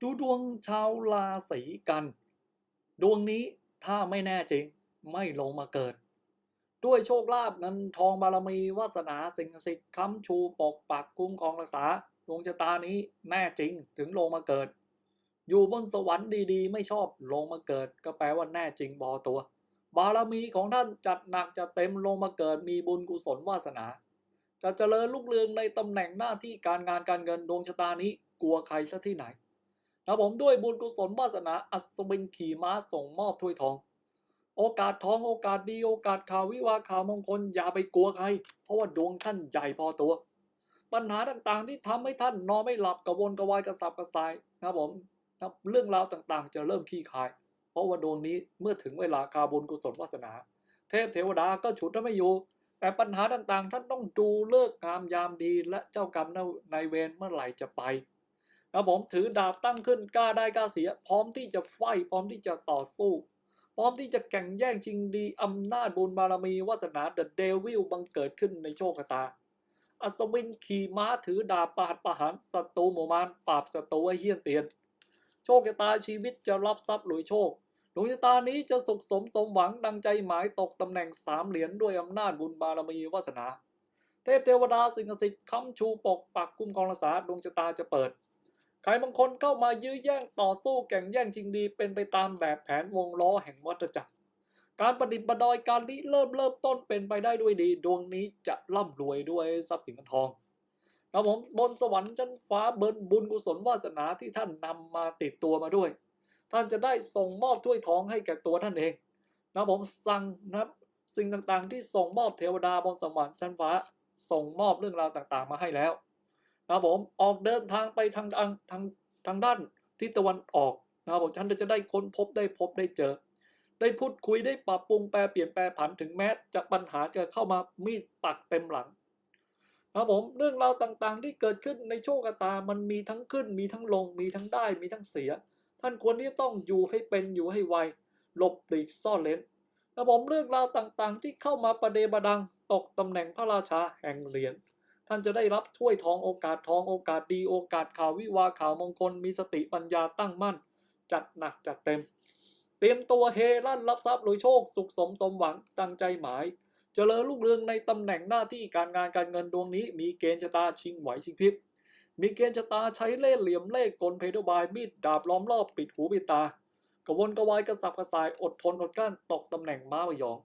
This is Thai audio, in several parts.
ดูดวงชาวราศีกัน ดวงนี้ถ้าไม่แน่จริง ไม่ลงมาเกิด ด้วยโชคลาภเงินทองบารมีวาสนาสิ่งศักดิ์สิทธิ์ค้ำชูปกปักคุ้มครองรักษา ดวงชะตานี้แน่จริงถึงลงมาเกิด อยู่บนสวรรค์ดีๆ ไม่ชอบลงมาเกิด ก็แปลว่าแน่จริงบอตัว บารมีของท่านจัดหนักจะเต็มลงมาเกิดมีบุญกุศลวาสนา จะเจริญรุ่งเรืองในตำแหน่งหน้าที่การงานการเงินดวงชะตานี้กลัวใครซะที่ไหน นะผมด้วยบุญกุศลวาสนาอัศวินขี่ม้าส่งมอบถ้วยทอง โอกาสทองโอกาสดี โอกาสข่าววิวาข่าวมงคลอย่าไปกลัวใคร เพราะว่าดวงท่านใหญ่พอตัว ปัญหาต่างๆที่ทำให้ท่านนอนไม่หลับกระวนกระวายกระสับกระส่ายนะครับผมนะเรื่องราวต่างๆ จะเริ่มขี้คาย เพราะว่าดวงนี้เมื่อถึงเวลาคาบุญกุศลวาสนา เทพเทวดาก็ฉุดท่านไม่อยู่แต่ปัญหาต่างๆ ท่านต้องดูเลิกงามยามดีและเจ้ากรรมในเวรเมื่อไหร่จะไป นะผมถือดาบตั้งขึ้นกล้าได้กล้าเสีย พร้อมที่จะไฟพร้อมที่จะต่อสู้ พร้อมที่จะแข่งแย่งชิงดีอำนาจบุญบารมีวาสนาเดอะเดวิลบังเกิดขึ้นในโชคชะตา อัศวินขี่ม้าถือดาบประหัตประหารศัตรูหมู่มารปราบศัตรูให้เฮี้ยนเตียน โชคชะตาชีวิตจะรับทรัพย์รวยโชคดวงชะตานี้จะสุขสมสมหวังดังใจหมายตกตำแหน่งสามเหรียญด้วยอำนาจบุญบารมีวาสนา เทพเทวดาสิ่งศักดิ์สิทธิ์ค้ำชูปกปักคุ้มครองรักษาดวงชะตาจะเปิด ใครบางคนเข้ามายื้อแย่งต่อสู้แข่งแย่งชิงดี เป็นไปตามแบบแผนวงล้อแห่งวัฏจักร การประดิษฐ์ประดอยการริเริ่มเริ่มต้นเป็นไปได้ด้วยดี ดวงนี้จะร่ำรวยด้วยทรัพย์สินเงินทองนะผมบนสวรรค์ชั้นฟ้าเบินบุญกุศลวาสนาที่ท่านนำมาติดตัวมาด้วย ท่านจะได้ส่งมอบถ้วยทองให้แก่ตัวท่านเองนะผมสั่งนับสิ่งต่างๆ ที่ส่งมอบเทวดาบนสวรรค์ชั้นฟ้า ส่งมอบเรื่องราวต่างๆ มาให้แล้ว นะครับผมออกเดินทางไปทางทางทางทางด้านทิศตะวันออกนะครับผมฉันจะได้ค้นพบได้พบได้เจอ ได้พูดคุยได้ปรับปรุงแปลเปลี่ยนแปลผันถึงแม้จะปัญหาจะเข้ามามีดปักเต็มหลังนะครับผมเรื่องราวต่างๆที่เกิดขึ้นในโชคชะตา มันมีทั้งขึ้น มีทั้งลง มีทั้งได้ มีทั้งเสีย ท่านควรที่จะต้องอยู่ให้เป็นอยู่ให้ไว หลบปลีกซ่อนเลนนะครับผมเรื่องราวต่างๆ ที่เข้ามาประเดประดังตกตำแหน่งพระราชาแห่งเหรียญ ท่านจะได้รับถ้วยทองโอกาสทองโอกาสดีโอกาสข่าววิวาข่าวมงคลมีสติปัญญาตั้งมั่น จัดหนักจัดเต็ม เตรียมตัวเฮลั่นรับทรัพย์รวยโชค สุขสมสมหวังตั้งใจหมายเจริญรุ่งเรืองในตำแหน่งหน้าที่การงานการเงินดวงนี้ มีเกณฑ์ชะตาชิงไหวชิงพริบมีเกณฑ์ชะตาใช้เล่ห์เหลี่ยมเล่ห์กลเพดบายมีดดาบล้อมรอบปิดหูปิดตากระวนกระวายกระสับกระส่ายอดทนอดกลั้นตกตำแหน่งม้าพยอง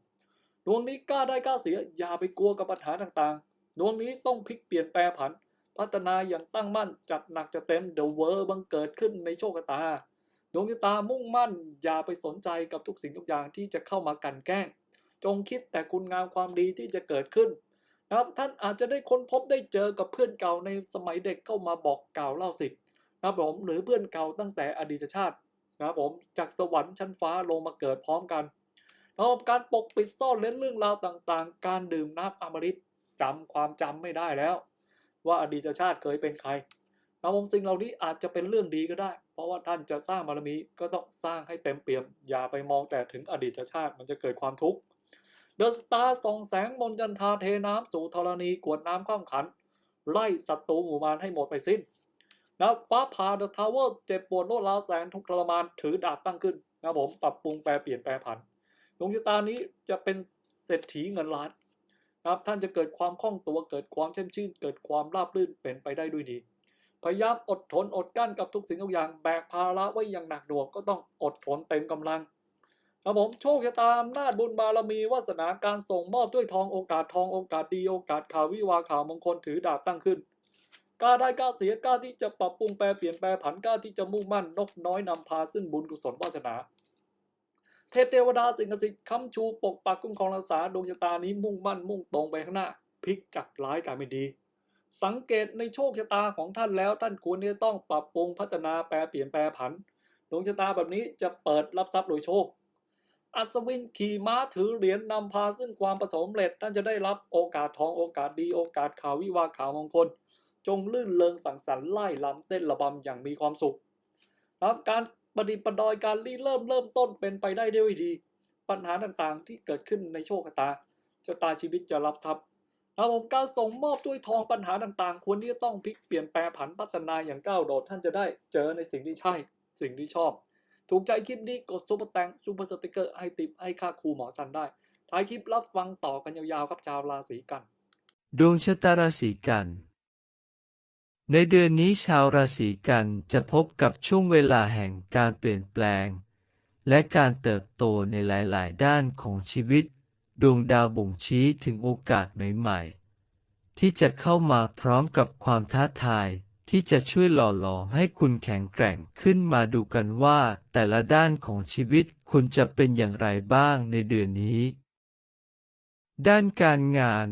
ดวงนี้กล้าได้กล้าเสียอย่าไปกลัวกับปัญหาต่างๆ ดวงนี้ต้องพลิกเปลี่ยนแปลผัน พัฒนาอย่างตั้งมั่นจัดหนักจะเต็มเดอะเวอร์บังเกิดขึ้นในโชคชะตา ดวงชะตามุ่งมั่นอย่าไปสนใจกับทุกสิ่งทุกอย่างที่จะเข้ามากันแกล้ง จงคิดแต่คุณงามความดีที่จะเกิดขึ้นนะครับท่านอาจจะได้ค้นพบได้เจอกับเพื่อนเก่าในสมัยเด็กเข้ามาบอกกล่าวเล่าสินะครับผมหรือเพื่อนเก่าตั้งแต่อดีตชาตินะครับผมจากสวรรค์ชั้นฟ้าลงมาเกิดพร้อมกันนะครับการปกปิดซ่อนเร้นเรื่องราวต่างๆ การดื่มน้ำอมฤต จำความจำไม่ได้แล้ว ว่าอดีตชาติเคยเป็นใครนะครับผมสิ่งเหล่านี้อาจจะเป็นเรื่องดีก็ได้ เพราะว่าท่านจะสร้างบารมีก็ต้องสร้างให้เต็มเปี่ยม อย่าไปมองแต่ถึงอดีตชาติมันจะเกิดความทุกข์เดอะสตาร์ส่องแสงบนจันทาเทน้ำสู่ธรณีกวดน้ำข้ามขัน ไล่ศัตรูหมู่มารให้หมดไปสิ้นนะฟ้าผ่าเดอะทาวเวอร์เจ็บปวดโนดร้าแสนทุกข์ทรมานถือดาบตั้งขึ้นนะผมปรับปรุงแปลเปลี่ยนแปลผันดวงชะตานี้จะเป็นเศรษฐีเงินล้าน นะครับท่านจะเกิดความคล่องตัวเกิดความเช่มชื่น เกิดความราบรื่นเป็นไปได้ด้วยดี พยายามอดทนอดกั้นกับทุกสิ่งทุกอย่างแบกภาระไว้อย่างหนักหน่วงก็ต้องอดทนเต็มกำลังครับผมโชคชะตาอำนาจบุญบารมีวาสนาการส่งมอบด้วยทองโอกาสทองโอกาสดีโอกาสข่าววิวาข่าวมงคลถือดาบตั้งขึ้นกล้าได้กล้าเสียกล้าที่จะปรับปรุงแปลเปลี่ยนแปลผันกล้าที่จะมุ่งมั่นนกน้อยนำพาซึ่งบุญกุศลวาสนา เทพเทวดาสิ่งศักดิ์สิทธิ์ค้ำชูปกปักคุ้มครองรักษาดวงชะตานี้มุ่งมั่นมุ่งตรงไปข้างหน้าพลิกจากร้ายกลายเป็นดี สังเกตในโชคชะตาของท่านแล้วท่านควรที่จะต้องปรับปรุงพัฒนาแปลเปลี่ยนแปลผันดวงชะตาแบบนี้จะเปิดรับทรัพย์โดยโชค อัศวินขี่ม้าถือเหรียญนำพาซึ่งความประสมเร็จท่านจะได้รับโอกาสทองโอกาสดีโอกาสข่าววิวาข่าวมงคลจงลื่นเริงสังสรรค์ไล่ลำเต้นระบำอย่างมีความสุขครับการ ประดิษฐ์ประดอยการรีเริ่มเริ่มต้นเป็นไปได้ด้วยดี ปัญหาต่างๆที่เกิดขึ้นในโชคชะตาชะตาชีวิตจะรับทรัพย์ระบบการส่งมอบด้วยทองปัญหาต่างๆ ควรที่จะต้องพลิกเปลี่ยนแปลผันพัฒนาอย่างก้าวโดดท่านจะได้เจอในสิ่งที่ใช่ สิ่งที่ชอบ ถูกใจคลิปนี้กดซุปเปอร์แตงซุปเปอร์สติกเกอร์ให้ติปให้ค่าครูหมอสันได้ ท้ายคลิปรับฟังต่อกันยาวๆครับชาวราศีกัน ดวงชะตาราศีกัน ในเดือนนี้ชาวราศีกันจะพบกับช่วงเวลาแห่งการเปลี่ยนแปลง และการเติบโตในหลาย ๆ ด้านของชีวิต ดวงดาวบ่งชี้ถึงโอกาสใหม่ ๆ ที่จะเข้ามาพร้อมกับความท้าทายที่จะช่วยหล่อหลอมให้คุณแข็งแกร่งขึ้นมาดูกันว่าแต่ละด้านของชีวิตคุณจะเป็นอย่างไรบ้างในเดือนนี้ ด้านการงาน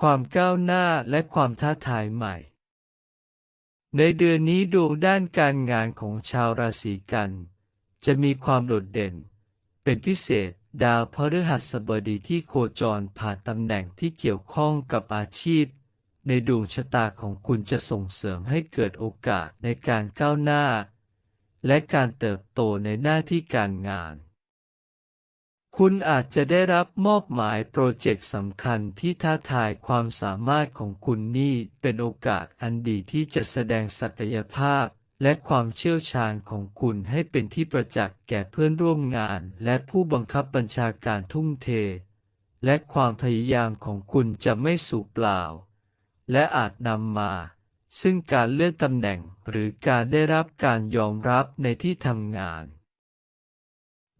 ความก้าวหน้าและความท้าทายใหม่ ในเดือนนี้ดวงด้านการงานของชาวราศีกัน จะมีความโดดเด่น เป็นพิเศษดาวพฤหัสบดีที่โคจรผ่านตำแหน่งที่เกี่ยวข้องกับอาชีพ ในดวงชะตาของคุณจะส่งเสริมให้เกิดโอกาสในการก้าวหน้า และการเติบโตในหน้าที่การงาน คุณอาจจะได้รับมอบหมายโปรเจกต์สำคัญที่ท้าทายความสามารถของคุณนี่เป็นโอกาสอันดีที่จะแสดงศักยภาพ และความเชี่ยวชาญของคุณให้เป็นที่ประจักษ์แก่เพื่อนร่วมงาน และผู้บังคับบัญชาการทุ่มเท และความพยายามของคุณจะไม่สูญเปล่า และอาจนำมา ซึ่งการเลื่อนตำแหน่งหรือการได้รับการยอมรับในที่ทำงาน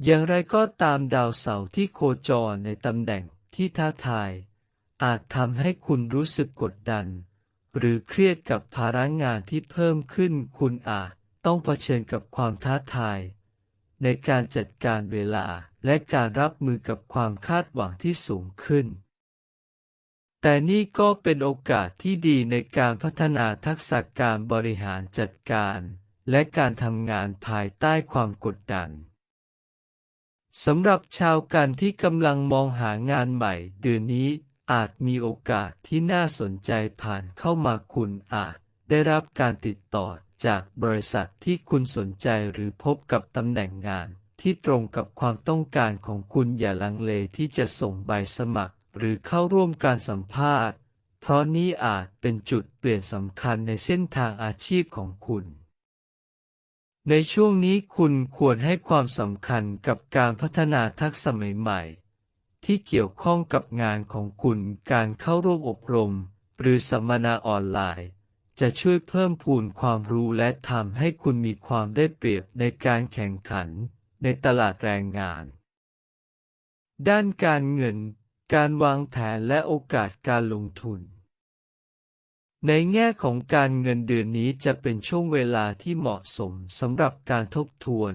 อย่างไรก็ตามดาวเสาร์ที่โคจรในตำแหน่งที่ท้าทาย อาจทำให้คุณรู้สึกกดดัน หรือเครียดกับภาระงานที่เพิ่มขึ้นคุณอาจต้องเผชิญกับความท้าทาย ในการจัดการเวลาและการรับมือกับความคาดหวังที่สูงขึ้น แต่นี่ก็เป็นโอกาสที่ดีในการพัฒนาทักษะการบริหารจัดการ และการทำงานภายใต้ความกดดัน สำหรับชาวกันที่กำลังมองหางานใหม่เดือนนี้อาจมีโอกาสที่น่าสนใจผ่านเข้ามาคุณอาจได้รับการติดต่อจากบริษัทที่คุณสนใจหรือพบกับตำแหน่งงานที่ตรงกับความต้องการของคุณอย่าลังเลที่จะส่งใบสมัคร หรือเข้าร่วมการสัมภาษณ์ เพราะนี้อาจเป็นจุดเปลี่ยนสำคัญในเส้นทางอาชีพของคุณ ในช่วงนี้คุณควรให้ความสำคัญกับการพัฒนาทักษะใหม่ๆ ที่เกี่ยวข้องกับงานของคุณการเข้าร่วมอบรม หรือสัมมนาออนไลน์ จะช่วยเพิ่มพูนความรู้และทำให้คุณมีความได้เปรียบในการแข่งขันในตลาดแรงงาน ด้านการเงิน การวางแผนและโอกาสการลงทุน ในแง่ของการเงินเดือนนี้จะเป็นช่วงเวลาที่เหมาะสมสำหรับการทบทวน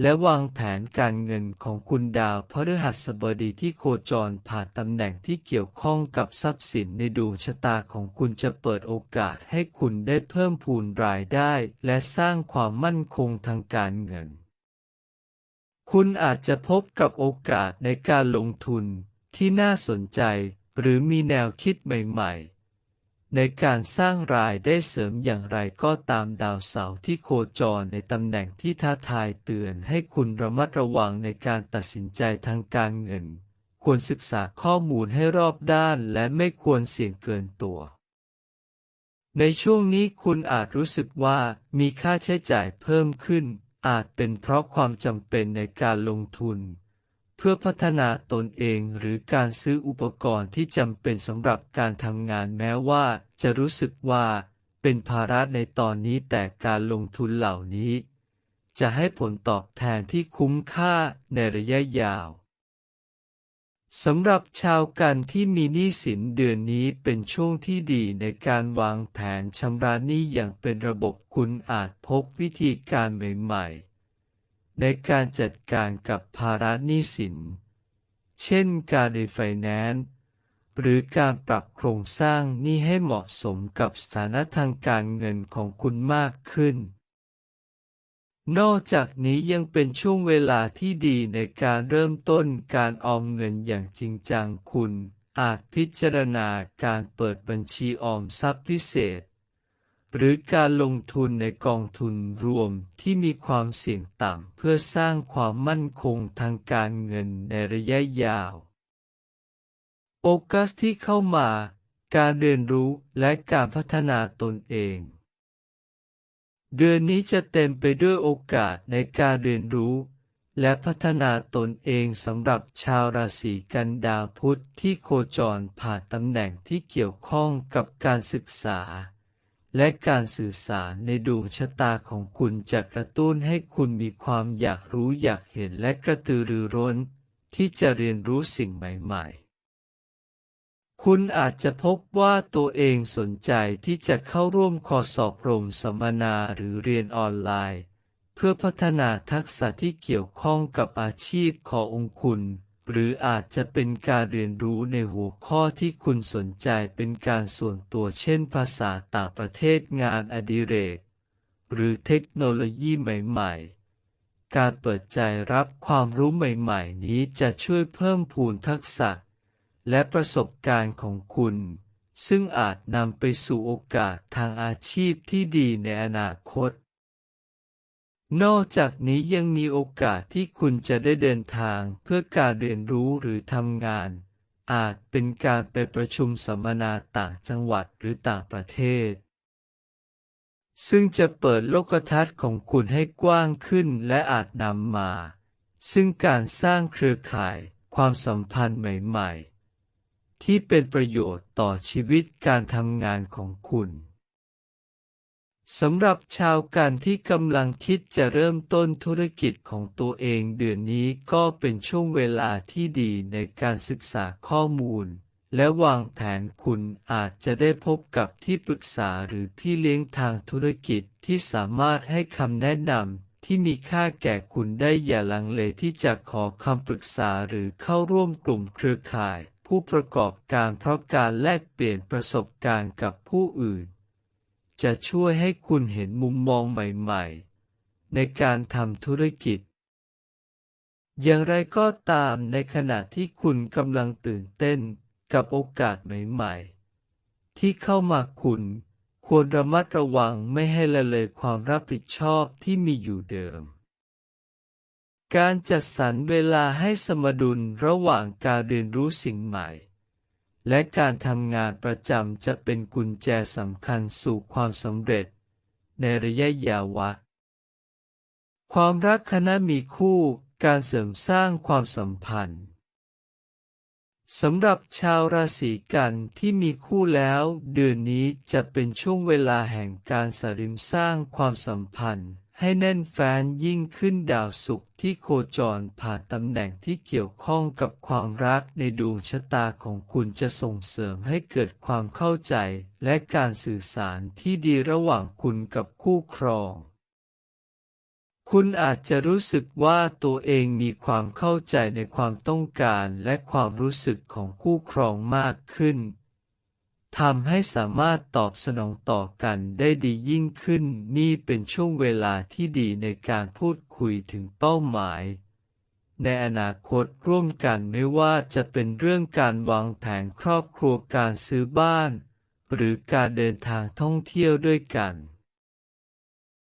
และวางแผนการเงินของคุณดาวพฤหัสบดีที่โคจรผ่านตำแหน่งที่เกี่ยวข้องกับทรัพย์สินในดวงชะตาของคุณจะเปิดโอกาสให้คุณได้เพิ่มพูนรายได้ และสร้างความมั่นคงทางการเงิน คุณอาจจะพบกับโอกาสในการลงทุนที่น่าสนใจ หรือมีแนวคิดใหม่ ๆ ในการสร้างรายได้เสริมอย่างไรก็ตามดาวเสาร์ที่โคจรในตำแหน่งที่ท้าทายเตือนให้คุณระมัดระวังในการตัดสินใจทางการเงิน ควรศึกษาข้อมูลให้รอบด้านและไม่ควรเสี่ยงเกินตัว ในช่วงนี้คุณอาจรู้สึกว่ามีค่าใช้จ่ายเพิ่มขึ้น อาจเป็นเพราะความจำเป็นในการลงทุน พื่อพัฒนาตนเองหรือการซื้ออุปกรณ์ที่จำเป็นสำหรับการทำงานแม้ว่าจะรู้สึกว่าเป็นภาระในตอนนี้แต่การลงทุนเหล่านี้ จะให้ผลตอบแทนที่คุ้มค่าในระยะยาวสำหรับชาวกันที่มีหนี้สินเดือนนี้เป็นช่วงที่ดีในการวางแผนชำระหนี้อย่างเป็นระบบคุณอาจพบวิธีการใหม่ๆ ในการจัดการกับภาระหนี้สิน เช่นการรีไฟแนนซ์หรือการปรับโครงสร้างหนี้ให้เหมาะสมกับสถานะทางการเงินของคุณมากขึ้น นอกจากนี้ยังเป็นช่วงเวลาที่ดีในการเริ่มต้นการออมเงินอย่างจริงจังคุณ อาจพิจารณาการเปิดบัญชีออมทรัพย์พิเศษ หรือการลงทุนในกองทุนรวมที่มีความเสี่ยงต่ำเพื่อสร้างความมั่นคงทางการเงินในระยะยาวโอกาสที่เข้ามา การเรียนรู้และการพัฒนาตนเอง เดือนนี้จะเต็มไปด้วยโอกาสในการเรียนรู้ และพัฒนาตนเองสำหรับชาวราศีกันดาวพุธที่โคจรผ่านตำแหน่งที่เกี่ยวข้องกับการศึกษา และการสื่อสารในดวงชะตาของคุณจะกระตุ้นให้คุณมีความอยากรู้อยากเห็นและกระตือรือร้น ที่จะเรียนรู้สิ่งใหม่ๆ คุณอาจจะพบว่าตัวเองสนใจที่จะเข้าร่วมคอสอบรมสัมมนาหรือเรียนออนไลน์ เพื่อพัฒนาทักษะที่เกี่ยวข้องกับอาชีพขององค์คุณ หรืออาจจะเป็นการเรียนรู้ในหัวข้อที่คุณสนใจเป็นการส่วนตัวเช่นภาษาต่างประเทศงานอดิเรก หรือเทคโนโลยีใหม่ ๆ การเปิดใจรับความรู้ใหม่ ๆ นี้จะช่วยเพิ่มพูนทักษะ และประสบการณ์ของคุณ ซึ่งอาจนำไปสู่โอกาสทางอาชีพที่ดีในอนาคต นอกจากนี้ยังมีโอกาสที่คุณจะได้เดินทางเพื่อการเรียนรู้หรือทำงาน อาจเป็นการไปประชุมสัมมนาต่างจังหวัดหรือต่างประเทศ ซึ่งจะเปิดโลกทัศน์ของคุณให้กว้างขึ้นและอาจนำมา ซึ่งการสร้างเครือข่ายความสัมพันธ์ใหม่ ๆ ที่เป็นประโยชน์ต่อชีวิตการทำงานของคุณ สำหรับชาวกันที่กำลังคิดจะเริ่มต้นธุรกิจของตัวเองเดือนนี้ก็เป็นช่วงเวลาที่ดีในการศึกษาข้อมูล และวางแผนคุณอาจจะได้พบกับที่ปรึกษาหรือพี่เลี้ยงทางธุรกิจที่สามารถให้คำแนะนำที่มีค่าแก่คุณได้อย่าลังเลที่จะขอคำปรึกษาหรือเข้าร่วมกลุ่มเครือข่าย ผู้ประกอบการเพราะการแลกเปลี่ยนประสบการณ์กับผู้อื่น จะช่วยให้คุณเห็นมุมมองใหม่ๆ ในการทำธุรกิจ อย่างไรก็ตามในขณะที่คุณกำลังตื่นเต้นกับโอกาสใหม่ๆ ที่เข้ามาคุณ ควรระมัดระวังไม่ให้ละเลยความรับผิดชอบที่มีอยู่เดิม การจัดสรรเวลาให้สมดุลระหว่างการเรียนรู้สิ่งใหม่ และการทำงานประจำจะเป็นกุญแจสำคัญสู่ความสำเร็จ ในระยะยาวะ ความรักคณะมีคู่การเสริมสร้างความสัมพันธ์สำหรับชาวราศีกันที่มีคู่แล้ว เดือนนี้จะเป็นช่วงเวลาแห่งการสริมสร้างความสัมพันธ์ ให้แน่นแฟ้นยิ่งขึ้นดาวศุกร์ที่โคจรผ่านตำแหน่งที่เกี่ยวข้องกับความรักในดวงชะตาของคุณจะส่งเสริมให้เกิดความเข้าใจและการสื่อสารที่ดีระหว่างคุณกับคู่ครอง คุณอาจจะรู้สึกว่าตัวเองมีความเข้าใจในความต้องการและความรู้สึกของคู่ครองมากขึ้น ทำให้สามารถตอบสนองต่อกันได้ดียิ่งขึ้นนี่เป็นช่วงเวลาที่ดีในการพูดคุยถึงเป้าหมาย ในอนาคตร่วมกันไม่ว่าจะเป็นเรื่องการวางแผนครอบครัวการซื้อบ้าน หรือการเดินทางท่องเที่ยวด้วยกัน